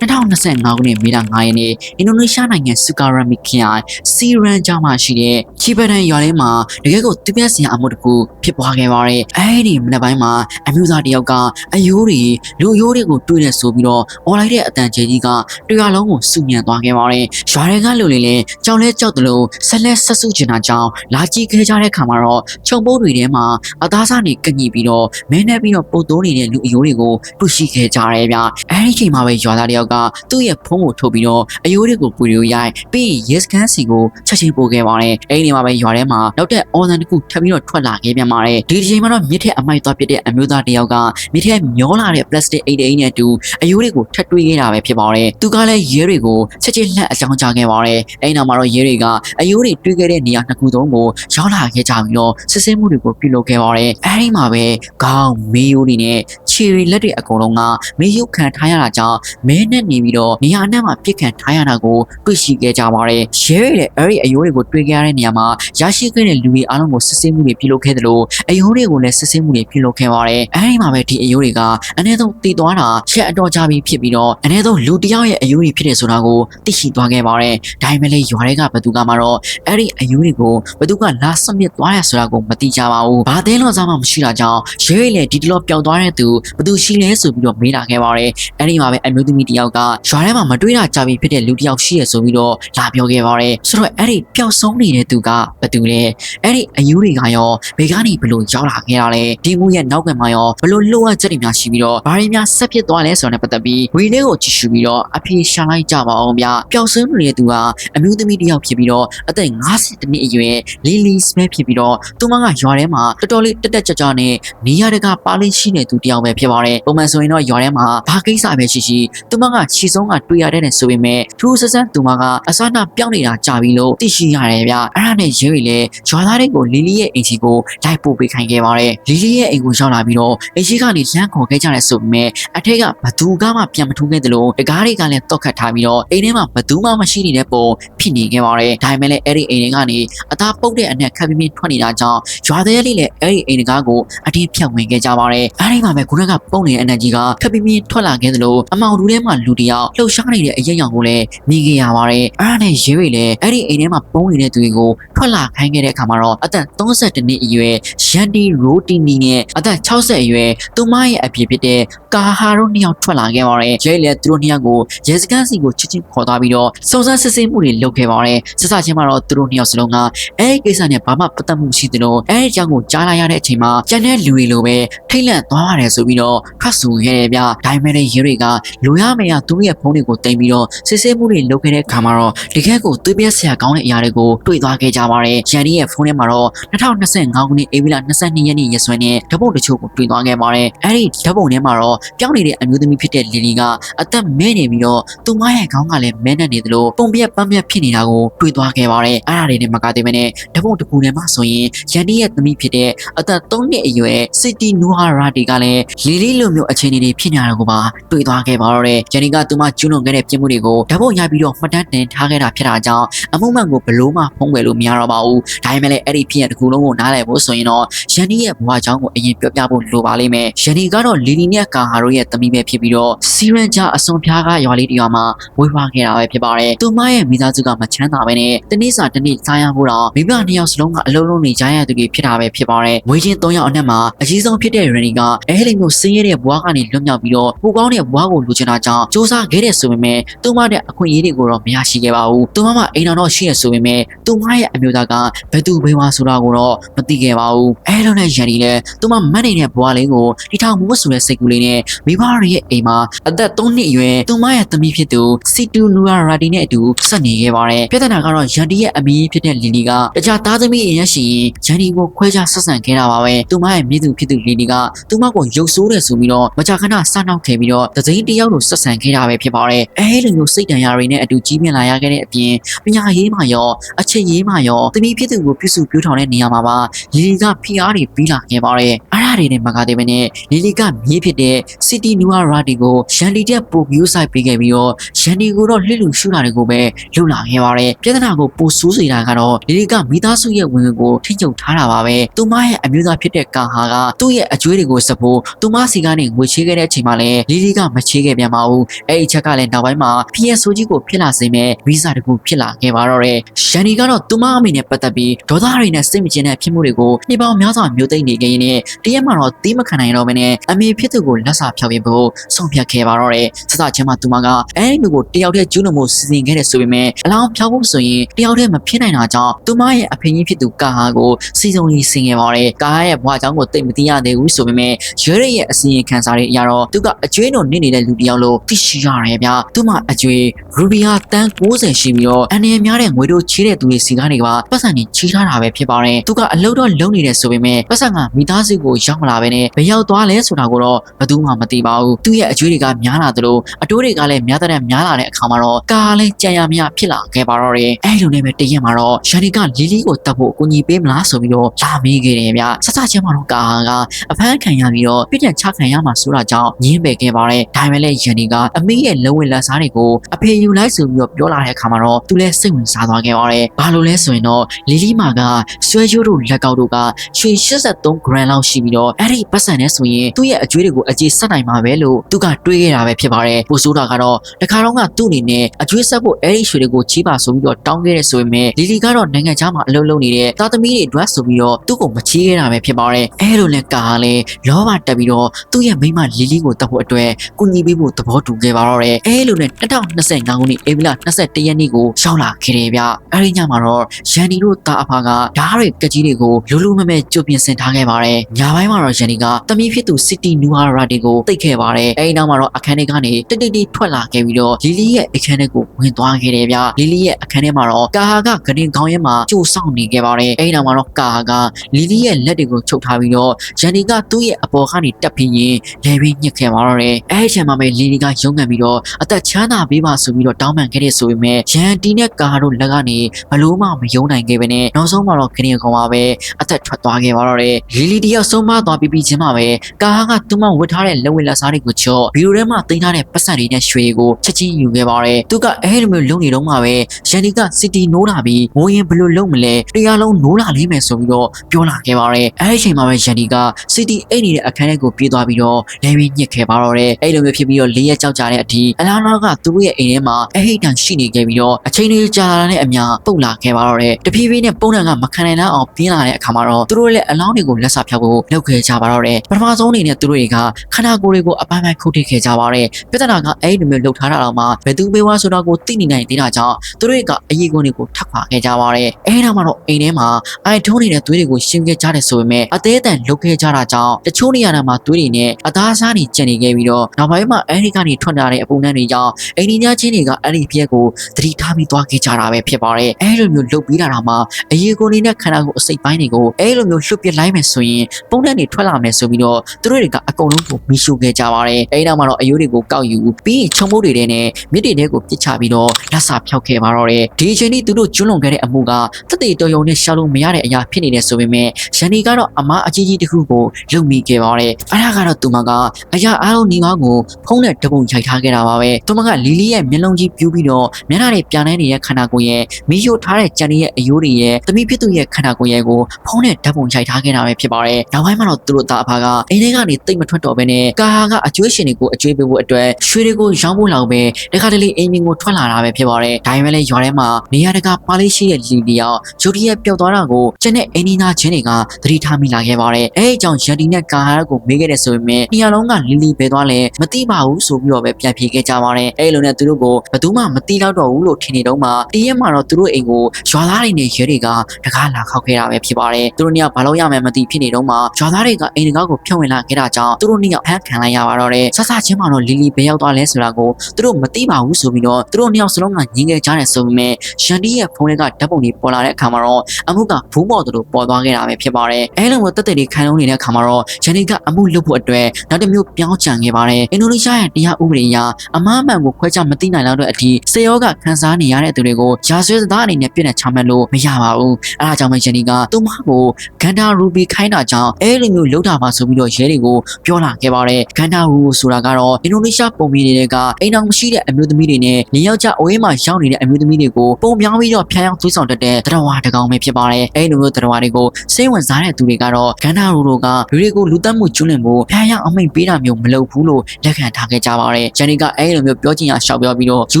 2025ခုနှစ်မေလ9ရက်နေ့အင်ဒိုနီးရှားနိုင်ငံစူကာရာမီခရိုင်စီရန်ဂျာမှာရှိတဲ့ချီပဒန်ရွာထဲမှာတကယ်ကိုသူပြက်စရာအမှုတစ်ခုဖြစ်ပွားခဲ့ပါတယ်။အဲဒီမနက်ပိုင်းမှာအမျိုးသားတစ်ယောက်ကအယိုးတွေလူအယိုးတွေကိုတွေးနေဆိုပြီးတော့អော်လိုက်တဲ့အတန်ကျဲကြီးကတရွာလုံးကိုစုညံသွားခဲ့ပါတယ်။ရွာတွေကလူတွေလည်းကြောက်လဲကြောက်တယ်လို့ဆက်လက်ဆက်စုချင်တာကြောင့်လာကြည့်ခဲ့ကြတဲ့ခါမှာတော့ခြုံပိုးတွေထဲမှာအသားစားနေကညှိပြီးတော့မင်းနဲ့ပြီးတော့ပုတ်တိုးနေတဲ့လူအယိုးတွေကိုတွေ့ရှိခဲ့ကြတယ်ဗျ။အဲဒီချိန်မှာပဲရွာသားတစ်ယောက်ကသူ့ရဲ့ဖုန်းကိုထုတ်ပြီးတော့အယိုးတွေကိုပူရီရိုက်ပြီးရင်ရဲစခန်းစီကိုချက်ချင်းပို့ခဲ့ပါတယ်။အဲဒီနေမှာပဲရွာထဲမှာနောက်တဲ့အော်လန်တစ်ခုထပ်ပြီးတော့ထွက်လာခဲ့ပြန်ပါတယ်။ဒီဒီချိန်မှာတော့မြစ်ထက်အမိုက်သွားပစ်တဲ့အမျိုးသားတစ်ယောက်ကမြစ်ထက်မျောလာတဲ့ plastic အိတ်အိတ်နဲ့အတူအယိုးတွေကိုထပ်တွေးခဲ့တာပဲဖြစ်ပါတယ်။သူကလည်းရဲတွေကိုချက်ချင်းလှက်အကြောင်းကြားခဲ့ပါတယ်။အဲဒီနောက်မှာတော့ရဲတွေကအယိုးတွေတွေးခဲ့တဲ့နေရာနှစ်ခုသုံးကိုရောက်လာခဲ့ကြပြီးတော့စစ်ဆေးမှုတွေကိုပြုလုပ်ခဲ့ပါတယ်။အဲဒီမှာပဲခေါင်းမေးယိုးတွေနဲ့ခြေတွေလက်တွေအကုန်လုံးကမေးယုတ်ခံထားရတာကြောင့်မဲနဲ့နေပြီးတော့နေရာအနှံ့မှာပြစ်ခံထားရတာကိုတွေ့ရှိခဲ့ကြပါတယ်။ရဲတွေလည်းအဲဒီအယိုးတွေကိုတွေးခဲ့ရတဲ့နေရာမှာရရှိခဲ့တဲ့လူတွေအားလုံးကိုစစ်ဆေးမှုတွေပြုလုပ်ခဲ့တယ်လို့အယိုးတွေကိုလည်းစစ်ဆေးမှုတွေပြုလုပ်ခဲ့ပါတယ်။အဲဒီမှာပဲဒီအယိုးတွေကအနည်းဆုံးတည်သွားတာချက်အတော်ကြာပြီးဖြစ်ပြီးတော့အနည်းဆုံးလူတစ်ယောက်ရဲ့အယိုးတွေဖြစ်တယ်ဆိုတာကိုသိရှိသွားခဲ့ပါတယ်။ဒါပေမဲ့လည်းရွာတွေကဘသူကမှတော့အဲ့ဒီအယိုးတွေကိုဘသူကလာဆွမြစ်သွားရဆိုတာကိုမသိကြပါဘူး။ဘာသေးလို့စားမှမရှိတာကြောင့်ရဲတွေလည်းဒီတလောပျောက်သွားတဲ့သူဘသူရှိလဲဆိုပြီးတော့မေးလာခဲ့ပါတယ်။အဲ့ဒီမှာပဲအမျိုးသမီးတစ်ယောက်ကရွာထဲမှာမတွေးတာကြာပြီဖြစ်တဲ့လူတစ်ယောက်ရှိရဆိုပြီးတော့လာပြောခဲ့ပါတယ်။ဆိုတော့အဲ့ဒီပျောက်ဆုံးနေတဲ့သူကဘသူလဲ။အဲ့ဒီအယိုးတွေကရောဘယ်ကနေဘလို့ရောက်လာခဲ့တာလဲ။ဒီမှုရဲ့နောက်ကမှရောဘလို့လိုအပ်ချက်တွေများရှိပြီးတော့ဘာတွေများဆက်ဖြစ်သွားလဲဆိုတာနဲ့ပတ်သက်ပြီးဝီလေးကိုကြည့်ရှုပြီးတော့အပြေရှာလိုက်ကြပါအောင်ဗျ။ပျောက်ဆုံးနေတဲ့သူကအမျိုးသမီးတစ်ယောက်ဖြစ်ပြီးတော့အသက်50နှစ်အရွယ်လီလီစမဲဖြစ်ပြီးတော့သူမကရွာထဲမှာတော်တော်လေးတက်တက်ကြွကြွနဲ့နေရတကပါလေးရှိနေသူတစ်ယောက်ပဲဖြစ်ပါတယ်။ပုံမှန်ဆိုရင်တော့ရွာထဲမှာဘာကိစ္စပဲရှိရှိသူမကခြေဆုံးကတွေ့ရတဲ့နဲ့ဆိုပေမဲ့ထူးဆန်းဆန်းသူမကအစနာပြောင်းနေတာကြာပြီလို့သိရှိရတယ်ဗျ။အဲ့ဒါနဲ့ရဲတွေလည်းရွာသားတွေကိုလီလီရဲ့အိမ်ကြီးကိုလိုက်ပို့ပေးခိုင်းခဲ့ပါတယ်။လီလီရဲ့အိမ်ကိုရောက်လာပြီးတော့အိမ်ကြီးကနေလမ်းခေါ်ခဲ့ကြတဲ့ဆိုပေမဲ့အထက်ကဘသူကမှပြန်မထူးခဲ့သလိုတကားတွေကလည်းတောက်ခတ်ထားပြီးတော့အိမ်ထဲမှာဘသူမှမရှိနေတဲ့ပုံဖြစ်နေခဲ့ပါတယ်။ဒါပေမဲ့လည်းအဲ့ဒီအိမ်တွေကနေအသားပုတ်တဲ့အနက်ခပ်ပြင်းပြင်းထွက်နေတာကြောင့်ရွာသေးလေးလည်းအဲ့ဒီအိမ်တကားကိုအတင်းဖြတ်ဝင်ခဲ့ကြပါတယ်။အဲဒီမှာပဲခုနကပုံနေတဲ့အနက်ကြီးကခပ်ပြင်းပြင်းထွက်လာခဲ့သလိုအမောင်လူထဲမှာလူတစ်ယောက်လှုပ်ရှားနေတဲ့အရက်ရောင်ကိုလည်းမြင်ခဲ့ရပါတယ်။အဲ့ဒါနဲ့ရဲတွေလည်းအဲ့ဒီအိမ်ထဲမှာပုံနေတဲ့သူတွေကိုထွက်လာခိုင်းခဲ့တဲ့အခါမှာတော့အသက်32နှစ်အရွယ်ရန်ဒီရိုတီနီနဲ့အသက်60အရွယ်သူမရဲ့အဖြစ်ဖြစ်တဲ့ကာဟာတို့နှစ်ယောက်ထွက်လာခဲ့ပါတယ်။ရဲလည်းသူတို့နှစ်ယောက်ကိုရဲစခန်းစီကိုချစ်ချင်းခေါ်သွားပြီးတော့စုံစမ်းစစ်ဆေးမှုတွေလုပ်ခဲ့ပါတယ်။စစ်စချင်းမှာတော့သူတို့နှစ်ယောက်စလုံးကအဲဒီကိစ္စနဲ့ဘာမှပတ်သက်မှုရှိသလိုအဲဒီအကြောင်းကိုကြားလိုက်ရတဲ့အချိန်မှာကျန်တဲ့လူတွေလိုပဲထိတ်လန့်သွားရတယ်ဆိုပြီးတော့ဖတ်ဆိုခဲ့တယ်ဗျ။ဒါပေမဲ့လည်းရဲတွေကလူရမရသူတို့ရဲ့ဖုန်းတွေကိုတင်ပြီးတော့စစ်ဆေးမှုတွေလုပ်ခဲ့တဲ့အခါမှာတော့တကယ်ကိုသွေးပြက်ဆရာကောင်းတဲ့အရာတွေကိုတွေ့သွားခဲ့ကြပါတယ်။ရန်ဒီရဲ့ဖုန်းထဲမှာတော့2025ခုနှစ်ဧပြီလ22ရက်နေ့ရက်စွဲနဲ့ဓာတ်ပုံတချို့ကိုတွေ့သွားခဲ့ပါတယ်။အဲဒီဓာတ်ပုံထဲမှာတော့ပြောင်းနေတဲ့အမျိုးသမီးဖြစ်တဲ့လီလီကအသက်မဲနေပြီးတော့သူမရဲ့ခေါင်းကလည်းမဲနေနေသလိုပုံပြက်ပန်းပြက်ဖြစ်နေတာကိုတွေ့သွားခဲ့ပါတယ်။အဲ့ဒါတွေနဲ့မကသေးဘဲနဲ့ဓာတ်ပုံတစ်ခုထဲမှာဆိုရင်ရန်ဒီရဲ့သမီးဖြစ်တဲ့အသက်3နှစ်အရွယ်စီတီနူဟာရာတီကလည်းလီလီလိုမျိုးအခြေအနေတွေဖြစ်နေတာကိုပါတွေ့သွားခဲ့ပါတော့တယ်။ရန်ဒီကသူမကျူးလွန်ခဲ့တဲ့ပြစ်မှုတွေကိုဓာတ်ပုံရပြီးတော့မှတ်တမ်းတင်ထားခဲ့တာဖြစ်တာကြောင့်အမှုမှန်ကိုဘလို့မှဖုံးကွယ်လို့မရတော့ပါဘူး။ဒါပေမဲ့လည်းအဲ့ဒီဖြစ်ရတစ်ခုလုံးကိုနားလည်ဖို့ဆိုရင်တော့ရန်ဒီရဲ့ဘဝကြောင်းကိုအရင်ပြောပြဖို့လိုပါလိမ့်မယ်။ရန်ဒီကတော့လီလီနဲ့ကာဟာတို့ရဲ့သမီးပဲဖြစ်ပြီးတော့စီရန်ဂျာအစွန်ဖျားကရွာလေးတစ်ရွာမှာဝေးဖွားခဲ့တာပဲဖြစ်ပါတယ်။သူမရဲ့မိသားစုကမချမ်းသာပဲနဲ့တနေ့စာတနေ့စားရဖို့တော့မိဘနှစ်ယောက်စလုံးကအလုံးလုံးနေကြရသူတွေဖြစ်တာပဲဖြစ်ပါတယ်။မွေးချင်း၃ယောက်အနက်မှာအကြီးဆုံးဖြစ်တဲ့ရန်ဒီကအဲဟလိန်ကိုဆင်းရဲတဲ့ဘဝကနေလွတ်မြောက်ပြီးတော့ပူကောင်းတဲ့ဘဝကိုလူချင်တာကြောင့်စူးစမ်းခဲ့တဲ့ဆိုပေမဲ့သူမတဲ့အခွင့်အရေးတွေကိုတော့မရရှိခဲ့ပါဘူး။သူမမအိမ်တော်တော့ရှိရဆိုပေမဲ့သူမရဲ့အမျိုးသားကဘယ်သူဘယ်ဝါဆိုတာကိုတော့မသိခဲ့ပါဘူး။အဲလိုနဲ့ရန်ဒီလည်းသူမမတ်နေတဲ့ဘဝလေးကိုဒီထောင်မိုးဆိုတဲ့စိတ်ကူးလေးနဲ့မိဘတွေရဲ့အိမ်မှာအသက်3နှစ်အရွယ်သူမရဲ့သမီးဖြစ်သူစီတူနူရာရာဒီနဲ့အတူဆက်နေခဲ့ပါတယ်။ပြဿနာကတော့ရန်ဒီရဲ့အမီးဖြစ်တဲ့လီလီကတခြားသားသမီးအရင်ရှိရင်ရန်ဒီကိုခွဲခြားဆက်ဆံခဲ့တာပါပဲ။သူမရဲ့မိသူဖြစ်သူလီလီကသူမကိုရုပ်ဆိုးတယ်ဆိုပြီးတော့မကြာခဏစနှောက်ခဲ့ပြီးတော့တစိမ့်တယောက်လိုဆက်ဆံခဲ့တာပဲဖြစ်ပါတယ်။အဲလိုမျိုးစိတ်တန်ရာတွေနဲ့အတူကြီးမြင့်လာရခဲ့တဲ့အပြင်ပညာရေးမှာရောအချက်ရေးမှာရောသမီးဖြစ်သူကိုပြုစုပြောထောင်တဲ့နေရာမှာပါလီလီကဖိအားတွေပြီးလာခဲ့ပါတယ်။အားရတွေနဲ့မကားသေးပဲနဲ့လီလီကမြေးဖြစ်တဲ့စီတီနူရာရာဒီကိုရန်ဒီတက်ပို့မျိုးဆိုင်ပေးခဲ့ပြီးတော့ရန်ဒီကိုတော့လှစ်လူရှူတာတွေကိုပဲလှုပ်လာခဲ့ပါတယ်။ပြဿနာကိုပိုဆိုးစေတာကတော့လီလီကမိသားစုရဲ့ဝင်ငွေကိုထိချုပ်ထားတာပါပဲ။သူမရဲ့အမျိုးသားဖြစ်တဲ့ကာဟာကသူ့ရဲ့အကျွေးတွေကိုစဖို့သူမစီကနေငွေချေးခဲ့တဲ့အချိန်မှာလည်းလီလီကမချေးခဲ့ပြန်ပါဘူးအဲ့ဒီချက်ကလည်းနောက်ပိုင်းမှာ PSO ကြီးကိုဖြစ်လာစေမဲ့ဗီဇာတကူဖြစ်လာခဲ့ပါတော့တယ်ရန်နီကတော့သူမအမိနဲ့ပတ်သက်ပြီးဒေါသတွေနဲ့စိတ်မကျင်တဲ့ဖြစ်မှုတွေကိုနှိပေါင်းများစွာမျိုးသိမ့်နေခြင်းနဲ့တရက်မှတော့တီးမခံနိုင်တော့ဘဲနဲ့အမေဖြစ်သူကိုလက်စာဖြောင်းပြဖို့ဆုံးဖြတ်ခဲ့ပါတော့တယ်စစချင်းမှသူမကအဲ့ဒီလူကိုတယောက်တည်းကျူးလွန်မှုစီစဉ်ခဲ့တဲ့ဆိုပေမဲ့အလောင်းဖြောင်းဖို့ဆိုရင်တယောက်တည်းမဖြစ်နိုင်တာကြောင့်သူမရဲ့အဖေကြီးဖြစ်သူကာဟာကိုစီစုံကြီးဆင်ခဲ့ပါတယ်ကာဟာရဲ့ဘွားအကြောင်းကိုသိမသိရသေးဘူးဆိုပေမဲ့ရဲရဲရဲ့အစီရင်ခံစာတွေအရတော့သူကအကျွေးတော်နစ်နေတဲ့လူတယောက်လို့သိရှိရတယ်ဗျသူမအကျွေးရူဘီယာတန်60ရှိပြီးတော့အနေများတဲ့ငွေတို့ချေးတဲ့သူတွေစီကားတွေကပတ်စံနေချေးထားတာပဲဖြစ်ပါတယ်သူကအလုပ်တော့လုပ်နေတယ်ဆိုပေမဲ့ပတ်စံကမိသားစုကိုရောက်မလာဘဲနဲ့ဘယ်ရောက်သွားလဲဆိုတာကိုတော့ဘယ်သူမှမသိပါဘူးသူ့ရဲ့အကျွေးတွေကများလာသလိုအတိုးတွေကလည်းများတဲ့များလာတဲ့အခါမှာတော့ကားလည်းကြံရမြဖြစ်လာခဲ့ပါတော့တယ်အဲ့လိုနဲ့ပဲတရက်မှာတော့ရန်နီကလီလီကိုတတ်ဖို့အကူအညီပေးမလားဆိုပြီးတော့လာမေးခဲ့တယ်ဗျစစချင်းမှာတော့ကာကအဖမ်းခံရပြီးတော့ပြည့်ပြန်ချခံရမှာဆိုတာကြောင့်ညင်းပယ်ခဲ့ပါတယ်ဒါပေမဲ့လည်းရန်နီကအမေရဲ့လုံဝင်လက်စားတွေကိုအဖေယူလိုက်ဆိုပြီးတော့ပြောလာတဲ့အခါမှာတော့သူလည်းစိတ်ဝင်စားသွားခဲ့ပါတယ်ဘာလို့လဲဆိုရင်တော့လီလီမာကဆွဲရိုးတို့လက်ကောက်တို့ကရွှေ83 gram လောက်ရှိပြီးတော့အဲ့ဒီပတ်စံနဲ့ဆိုရင်သူ့ရဲ့အကျွေးတွေကိုအကျေဆက်နိုင်မှာပဲလို့သူကတွေးခဲ့တာပဲဖြစ်ပါတယ်ပိုဆိုးတာကတော့တခါတော့ကသူ့အနေနဲ့အကျွေးဆက်ဖို့အဲ့ဒီရွှေတွေကိုချီးပါဆိုပြီးတော့တောင်းခဲ့တဲ့ဆိုပေမဲ့လီလီကတော့နိုင်ငံခြားမှာအလုပ်လုပ်နေတဲ့သားသမီးတွေအတွက်ဆိုပြီးတော့သူ့ကိုမချီးခဲ့တာပဲဖြစ်ပါတယ်အဲ့လိုနဲ့ကာကလည်းလောဘတက်ပြီးတော့သူ့ရဲ့မိန်းမလီလီကိုတတ်ဖို့အတွက်ကုညီပေးဖို့သဘောတူခဲ့ပါတော့တယ်အဲ့လိုနဲ့2025ခုနှစ်ဧပြီလ21ရက်နေ့ကိုရောက်လာခဲ့တယ်ဗျအဲ့ဒီညမှာတော့ရန်နီတို့တာအဖာကဓားတွေကကြီးတွေကိုလူလူမဲမဲကြိုပြင်ဆင်ထားခဲ့ပါတယ်ညပိုင်းမှာတော့ရန်နီကတမီးဖြစ်သူစီတီနူဟာရာတွေကိုတိတ်ခဲ့ပါတယ်အဲ့ဒီနောက်မှာတော့အခန်းထဲကနေတိတ်တိတ်တိတ်ထွက်လာခဲ့ပြီးတော့လီလီရဲ့အခန်းထဲကိုဝင်သွားခဲ့တယ်ဗျလီလီရဲ့အခန်းထဲမှာတော့ကာဟာကဂရင်ခေါင်းရဲမှာကြိုဆောင်နေခဲ့ပါတယ်အဲ့ဒီနောက်မှာတော့ကာဟာကလီလီရဲ့လက်တွေကိုချုပ်ထားပြီးတော့ရန်နီကသူ့ရဲ့အပေါ်ကနေတက်ပြီးရင်လဲပြီးညှစ်ခဲ့ပါတော့တယ်အဲ့ဒီအချိန်မှာပဲလီလီကရုန်းကန်ပြီးတော့အသက်ချမ်းသာပေးပါဆိုပြီးတော့တောင်းပန်ခဲ့တဲ့ဆိုပေမဲ့ရန်တီနဲ့ကာဟာတို့လက်ကနေဘလို့မှမယုံနိုင်ခဲ့ပဲနဲ့နောက်ဆုံးမှာတော့ဂရင်ခေါင်းမှာပဲအသက်ထွက်သွားခဲ့ပါတော့တယ်လီလီတယောက်ဆုံးမသွားပြီးပြီးချင်းမှာပဲကာဟာကသူ့မဝတ်ထားတဲ့လက်ဝတ်လက်စားတွေကိုချော့ဗီဒီယိုထဲမှာတင်ထားတဲ့ပတ်စံတွေနဲ့ရွှေကိုချက်ချင်းယူခဲ့ပါတယ်သူကအဲ့ဒီမျိုးလုံနေတော့မှပဲရန်ဒီကစီတီနိုးလာပြီးငိုရင်ဘယ်လိုလုပ်မလဲတရားလုံးနိုးလာလိမ့်မယ်ဆိုပြီးတော့ပြောလာခဲ့ပါတယ်အဲ့ဒီအချိန်မှာပဲရန်ဒီကစီတီအိတ်နေတဲ့အခန်းထဲကိုပြေးသွားပြီးတော့လဲပြီးညစ်ခဲ့ပါတော့တယ်အဲ့လိုမျိုးဖြစ်ပြီးတော့လေးရက်ကြောက်ကြတဲ့အထိအလားလားကသူတို့ရဲ့အိမ်ထဲမှာအဟိတ်တန်ရှိနေခဲ့ပြီးတော့အချိန်လေးကြာလာတဲ့အမျှပုတ်လာခဲ့ပါတော့တယ်တဖြည်းဖြည်းနဲ့ပုံနှံကမခံနိုင်တော့အောင်ပြင်းလာတဲ့အခါမှာတော့သူတို့လည်းအလောင်းတွေကိုလက်စာဖြောက်ဖို့လုပ်ခဲ့ကြပါတော့တယ်ပထမဆုံးအနေနဲ့သူတို့တွေကခန္ဓာကိုယ်တွေကိုအပိုင်းပိုင်းခုတ်ထိခဲ့ကြပါတယ်ပြဿနာကအဲ့ဒီမျိုးလှုပ်ထားတာတော့မှဘယ်သူပေးဝါဆိုတာကိုသိနေနိုင်သေးတာကြောင့်သူတို့ကအရေးကုန်တွေကိုထပ်ခွာခဲ့ကြပါတယ်အဲ့ဒါမှတော့အိမ်ထဲမှာအိုင်ထုံးနေတဲ့သွေးတွေကိုရှင်းခဲ့ကြတယ်ဆိုပေမဲ့အသေးအတန်လုတ်ခဲ့ကြတာကြောင့်တချို့နေရာမှာသွေးတွေနဲ့အသားစားတွေကျန်နေခဲ့ပြီးတော့နောက်ပိုင်းမှာအဲ့ဒီကနေထွက်လာတဲ့အပုံနှံတွေကြောင့်အိမ်ဒီညာချင်းတွေကအဲ့ဒီပြက်ကိုသတိထားပြီးသွားခဲ့ကြတာပဲဖြစ်ပါတယ်အဲ့လိုမျိုးလုတ်ပြီးတာတော့မှအရေးကုန်နေတဲ့ခန္ဓာကိုယ်အစိတ်ပိုင်းတွေကိုအဲ့လိုမျိုးလှုပ်ပစ်လိုက်မယ်ဆိုရင်ပုံနှံတွေထွက်လာမယ်ဆိုပြီးတော့သူတို့တွေကအကုန်လုံးကိုမီးရှို့ခဲ့ကြပါတယ်အဲ့နောက်မှာတော့အယိုးတွေကိုကောက်ယူပြီးချုံမိုးတွေနဲ့မြစ်တွေထဲကိုပစ်ချပြီးတော့လက်စာဖျောက်ခဲ့ပါတော့တယ်ဒီအချိန်นี้သူတို့ကျွလွန်ခဲ့တဲ့အမှုကတသက်တော်ရုံနဲ့ရှာလို့မရတဲ့အရာဖြစ်နေတယ်ဆိုပေမဲ့ရန်နီကတော့အမားအကြီးကြီးတစ်ခုကိုလုံမိခဲ့ပါတယ်အဲ့ဒါကတော့သူမကအရာအားလုံးညီမကိုဖုံးနဲ့တပုံရိုက်ထားခဲ့တာပါပဲသူမကလီလီရဲ့မျက်လုံးကြီးပြူးပြီးတော့မျက်နှာတွေပြာနေနေတဲ့ခန္ဓာကိုယ်ရဲ့မီးရှို့ထားတဲ့ကြံရဲ့အယိုးတွေရဲ့တမိဖြစ်သူရဲ့ခန္ဓာကိုယ်ရဲ့ကိုဖုံးနဲ့ဓာတ်ပုံရိုက်ထားခဲ့တာပဲဖြစ်ပါတယ်နောက်ပိုင်းမှာတော့သူတို့သားအဖကအိမ်ထဲကနေတိတ်မထွက်တော့ဘဲနဲ့ကာဟာကအကျွေးရှင်တွေကိုအကျွေးပေးဖို့အတွက်ရွှေတွေကိုရောင်းဖို့လောက်ပဲတခါတလေအိမ်မင်းကိုထွက်လာတာပဲဖြစ်ပါတယ်ဒါပေမဲ့လည်းရွာထဲမှာနေရာတကာပါလေးရှိတဲ့လီလီယောဂျိုဒီရဲ့ပျောက်သွားတာကိုကျန်တဲ့အင်းနီနာချင်းတွေကသတိထားမိလာခဲ့ပါတယ်အဲအကြောင်းရန်ဒီနဲ့ကာဟာကိုမေးခဲ့တဲ့ဆိုပေမဲ့နေရာလုံးကလီလီပဲသွားလဲမသိပါဘူးဆိုပြီးတော့ပဲပြန်ပြေခဲ့ကြပါတယ်အဲလိုနဲ့သူတို့ကိုဘယ်သူမှမသိတော့တော့ဘူးလို့ထင်နေတော့မှတရက်မှာတော့သူတို့အိမ်ကိုရွာသားတွေနဲ့ရဲတွေကတကားလာခောက်ခဲ့တာပဲဖြစ်ပါတယ်သူတို့နှစ်ယောက်ဘာလို့ရမယ်မသိဖြစ်နေတော့မှရွာသားတွေကအိမ်တကားကိုဖြုတ်ဝင်လာခဲ့တာကြောင့်သူတို့နှစ်ယောက်ဖမ်းခံလိုက်ရပါတော့တယ်ဆဆချင်းမှာတော့လီလီဘယ်ရောက်သွားလဲဆိုတာကိုသူတို့မသိပါဘူးဆိုပြီးတော့သူတို့နှစ်ယောက်စလုံးကညင်ခဲ့ကြတယ်ဆိုပေမဲ့ရန်ဒီရဲ့ဖုန်းထဲကဓာတ်ပုံတွေပေါ်လာတဲ့အခါမှာတော့အမှုကဘူးပေါ်သူတို့ပေါ်သွားခဲ့တာပဲဖြစ်ပါတယ်အဲလိုမျိုးတက်တက်တွေခံလုံးနေတဲ့အခါမှာတော့ရန်ဒီကအမှုလုပ်ဖို့အတွက်နောက်တစ်မျိုးပြောင်းချန်ခဲ့ပါတယ်အင်ဒိုနီးရှားရဲ့တရားဥပဒေအရအမားမှန်ကိုခွဲခြားမသိနိုင်လောက်တဲ့အထိစေယောကခန်းစားနေရတဲ့သူတွေကိုရာဇဝတ်သားအနေနဲ့ပြည့်နေချမှတ်လို့မရပါဘူးအဲဒါကြောင့်မရန်ဒီကသူ့မကိုဂန်ဒါရူဘီခိုင်းတာကြောင့်အဲလိုမျိုးလှုပ်တာပါဆိုပြီးတော့ရဲတွေကိုပြောလာခဲ့ပါတယ်ဂန်ဒါရူဆိုတာကတော့အင်ဒိုနီးရှားပုံပြည်တွေကအိမ်အောင်မရှိတဲ့အမျိုးသမီးတွေနဲ့နေယောက်ျားအဝေးမှာရောက်နေတဲ့အမျိုးသမီးတွေကိုပုံပြောင်းပြီးတော့ဖျံအောင်သွေးဆောင်တတ်တဲ့တရဝါတကောင်ပဲဖြစ်ပါတယ်အဲလိုမျိုးတရဝါတွေကိုစိတ်ဝင်စားတဲ့သူတွေကတော့ဂန်ဒါရူတို့ကလူတွေကိုလူတက်မှုကျွလွန်ရင်ကိုဖျားရအမိန်ပေးတာမျိုးမလုပ်ဘူးလို့လက်ခံထားခဲ့ကြပါတယ်ဂျန်နီကအဲ့လိုမျိုးပြောချင်အောင်ရှောက်ပြောပြီးတော့ယူ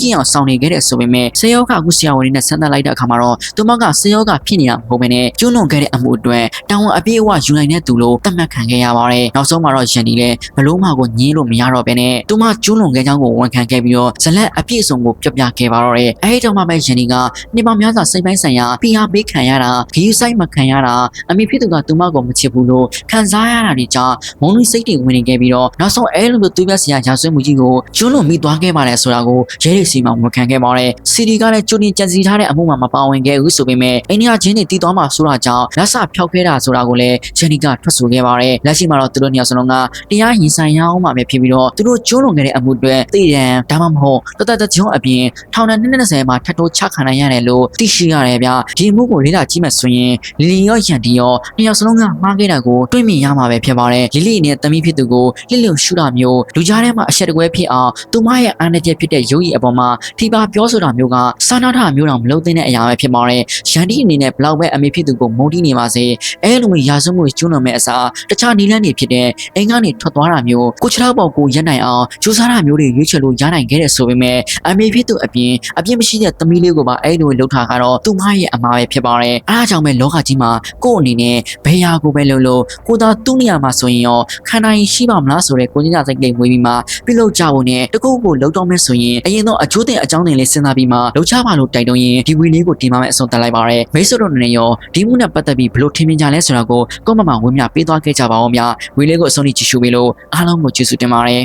ချင်းအောင်စောင့်နေခဲ့တဲ့ဆိုပေမဲ့ဆေယောကအခုဆရာဝန်တွေနဲ့ဆန်းသက်လိုက်တဲ့အခါမှာတော့သူမကဆေယောကဖြစ်နေတာမဟုတ်ဘဲနဲ့ကျွလွန်ခဲ့တဲ့အမှုအတွက်တောင်းဝန်အပြည့်အဝယူနိုင်တဲ့သူလို့သတ်မှတ်ခံခဲ့ရပါတယ်နောက်ဆုံးမှာတော့ဂျန်နီလည်းဘလို့မှကိုညင်းလို့မရတော့ဘဲနဲ့သူမကျွလွန်ခဲ့ကြောင်းကိုဝန်ခံခဲ့ပြီးတော့ဇလက်အပြည့်အစုံကိုပြပြခဲ့ပါတော့တယ်အဲဒီတော့မှပဲဂျန်နီကနှစ်ပေါင်းများစွာစိတ်ပိုင်းဆိုင်ရာဖိအားပေးခံရတာဂီးဆိုင်မခံရတာအမိဖြစ်သူကသူမကိုမချစ်ဘူးလို့ခံစားရတာတွေကြောင့်မုံလူစိတ်တွေဝင်နေခဲ့ပြီးတော့နောက်ဆုံးအဲလိုမျိုးသူပြဆရာရာဆွေးမှုကြီးကိုကျွလွန်မိသွားခဲ့ပါတယ်ဆိုတာကိုရဲရဲစီမှာဝန်ခံခဲ့ပါတယ်စီဒီကလည်းကျွတင်ကြံစီထားတဲ့အမှုမှာမပါဝင်ခဲ့ဘူးဆိုပေမဲ့အိန္ဒိယချင်းတွေတည်သွားမှဆိုတာကြောင့်လက်ဆဖျောက်ခဲ့တာဆိုတာကိုလည်းဂျန်နီကထွက်ဆိုခဲ့ပါတယ်လက်ရှိမှာတော့သူတို့နှစ်ယောက်စလုံးကတရားရင်ဆိုင်ရအောင်မှပဲဖြစ်ပြီးတော့သူတို့ကျွလွန်ခဲ့တဲ့အမှုတွေတည်ရန်ဒါမှမဟုတ်တသက်တကြုံအပြင်ထောင်နဲ့20မှာထပ်တိုးချခံနိုင်ရတယ်လို့သိရှိရတယ်ဗျဒီမှုကိုလေးလာကြည့်မယ်ဆိုရင်လီလီရောယန်ဒီရောနှစ်ယောက်စလုံးကမှားခဲ့တာကိုတွေ့မြင်ရမှာပဲဖြစ်ပါတယ်လီလီနဲ့တမီဖြစ်သူကိုလစ်လျုံရှုတာမျိုးလူကြားထဲမှာအဆက်တကွဲဖြစ်အောင်သူမရဲ့အားနည်းချက်ဖြစ်တဲ့ရုပ်ရည်အပေါ်မှာထိပါပြောဆိုတာမျိုးကစာနာတာမျိုးတောင်မလုပ်သင့်တဲ့အရာပဲဖြစ်ပါတယ်ရန်ဒီအနေနဲ့ဘလောက်ပဲအမေဖြစ်သူကိုမုန်းတီးနေပါစေအဲလိုမျိုးရာဇဝမှုကျွလွန်မဲ့အစားတခြားနီလန်းတွေဖြစ်တဲ့အိမ်ကနေထွက်သွားတာမျိုးကိုချလောက်ပေါက်ကိုရက်နိုင်အောင်ကြိုးစားတာမျိုးတွေရွေးချယ်လို့ရနိုင်ခဲ့တဲ့ဆိုပေမဲ့အမေဖြစ်သူအပြင်အပြစ်မရှိတဲ့သမီးလေးကိုပါအဲလိုလှုပ်ထားကတော့သူမရဲ့အမားပဲဖြစ်ပါတယ်အဲအားကြောင့်ပဲလောကကြီးမှာကို့အနေနဲ့ဘယ်ရာကိုပဲလုပ်လို့ကိုသာသူ့နေရာမှာဆိုရင်ရောခံနိုင်ရှိပါမလားဆိုတဲ့ကိုကြီးကြစိတ်လေးမွေးပြီးမှပြုလုပ်ကြဖို့နဲ့တကူကိုလှုပ်တော့မဲ့ဆိုရင်အရင်တော့အကျိုးတင်အကြောင်းတင်လေးစဉ်းစားပြီးမှလှုပ်ချပါလို့တိုက်တွန်းရင်ဒီဝီလေးကိုတင်ပါမယ်အဆုံးသတ်လိုက်ပါရယ်မိတ်ဆွေတို့အနေနဲ့ရောဒီမှုနဲ့ပတ်သက်ပြီးဘလို့ထင်မြင်ကြလဲဆိုတာကိုကွန်မန့်မှာဝင်မြပေးသွားခဲ့ကြပါဦးများဝီလေးကိုအဆုံးထိကြည့်ရှုပေးလို့အားလုံးကိုကျေးဇူးတင်ပါတယ်